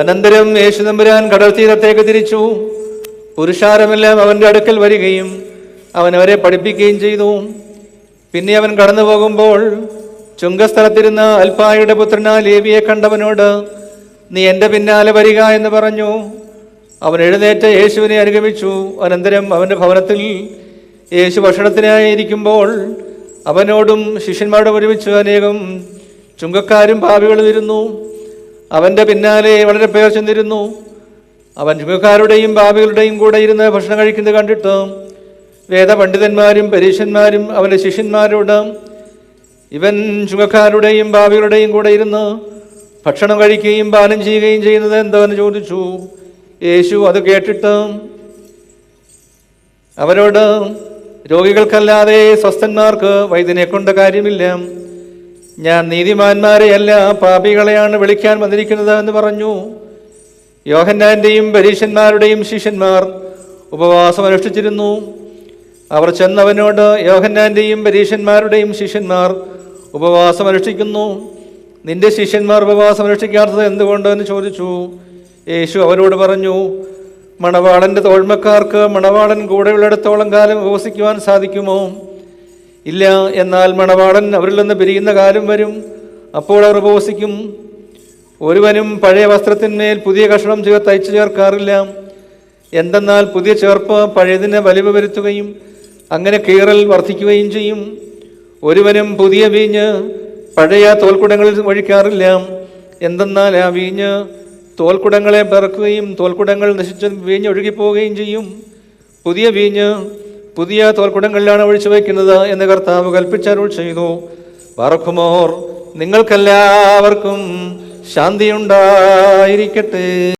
അനന്തരം യേശു തമ്പുരാൻ കടൽ തീരത്തേക്ക് തിരിച്ചു. പുരുഷാരമെല്ലാം അവന്റെ അടുക്കൽ വരികയും അവൻ അവരെ പഠിപ്പിക്കുകയും ചെയ്തു. പിന്നെ അവൻ കടന്നു പോകുമ്പോൾ ചുങ്കസ്ഥലത്തിരുന്ന അൽഫായുടെ പുത്രനാ ലേവിയെ കണ്ടവനോട് നീ എന്റെ പിന്നാലെ വരിക എന്ന് പറഞ്ഞു. അവൻ എഴുന്നേറ്റ് യേശുവിനെ അനുഗമിച്ചു. അനന്തരം അവന്റെ ഭവനത്തിൽ യേശു ഭക്ഷണത്തിനായി ഇരിക്കുമ്പോൾ അവനോടും ശിഷ്യന്മാരോടും ഒരുമിച്ച് അനേകം ചുങ്കക്കാരും പാപികളും ഇരുന്നു. അവന്റെ പിന്നാലെ വളരെ പേർ ചെന്നിരുന്നു. അവൻ ചുങ്കക്കാരുടെയും ഭാവികളുടെയും കൂടെ ഇരുന്ന് ഭക്ഷണം കഴിക്കുന്നത് കണ്ടിട്ട് വേദപണ്ഡിതന്മാരും പരീക്ഷന്മാരും അവന്റെ ശിഷ്യന്മാരോട് ഇവൻ ചുമക്കാരുടെയും ഭാവികളുടെയും കൂടെ ഇരുന്ന് ഭക്ഷണം കഴിക്കുകയും പാനം ചെയ്യുകയും ചെയ്യുന്നത് എന്താന്ന് ചോദിച്ചു. യേശു അത് കേട്ടിട്ട് അവരോട് രോഗികൾക്കല്ലാതെ സ്വസ്ഥന്മാർക്ക് വൈദ്യനെ കൊണ്ട കാര്യമില്ല. ഞാൻ നീതിമാന്മാരെയല്ല പാപികളെയാണ് വിളിക്കാൻ വന്നിരിക്കുന്നത് എന്ന് പറഞ്ഞു. യോഹന്നാന്റെയും പരീക്ഷന്മാരുടെയും ശിഷ്യന്മാർ ഉപവാസം അനുഷ്ഠിച്ചിരുന്നു. അവർ ചെന്നവനോട് യോഹന്നാന്റെയും പരീക്ഷന്മാരുടെയും ശിഷ്യന്മാർ ഉപവാസം അനുഷ്ഠിക്കുന്നു. നിന്റെ ശിഷ്യന്മാർ ഉപവാസം അനുഷ്ഠിക്കാത്തത് എന്തുകൊണ്ട് എന്ന് ചോദിച്ചു. യേശു അവരോട് പറഞ്ഞു മണവാളന്റെ തോഴ്മക്കാർക്ക് മണവാളൻ കൂടെയുള്ളിടത്തോളം കാലം ഉപവസിക്കുവാൻ സാധിക്കുമോ? ഇല്ല എന്നാൽ മണവാളൻ അവരിൽ നിന്ന് പിരിയുന്ന കാലം വരും. അപ്പോൾ അവർ ഉപവസിക്കും. ഒരുവനും പഴയ വസ്ത്രത്തിന്മേൽ പുതിയ കഷണം ചേർ തയ്ച്ചു ചേർക്കാറില്ല. എന്തെന്നാൽ പുതിയ ചേർപ്പ് പഴയതിനെ വലിവ് വരുത്തുകയും അങ്ങനെ കീറൽ വർദ്ധിക്കുകയും ചെയ്യും. ഒരുവനും പുതിയ വീഞ്ഞ് പഴയ തോൽക്കുടങ്ങളിൽ ഒഴിക്കാറില്ല. എന്തെന്നാൽ ആ വീഞ്ഞ് തോൽക്കുടങ്ങളെ പിറക്കുകയും തോൽക്കുടങ്ങൾ നശിച്ച് വീഞ്ഞ് ഒഴുകിപ്പോവുകയും ചെയ്യും. പുതിയ വീഞ്ഞ് പുതിയ തോൽക്കുടങ്ങളിലാണ് ഒഴിച്ചു വയ്ക്കുന്നത് എന്ന് കർത്താവ് കൽപ്പിച്ചരുൾ ചെയ്തു. പറക്കുമോർ നിങ്ങൾക്കെല്ലാവർക്കും ശാന്തിയുണ്ടായിരിക്കട്ടെ.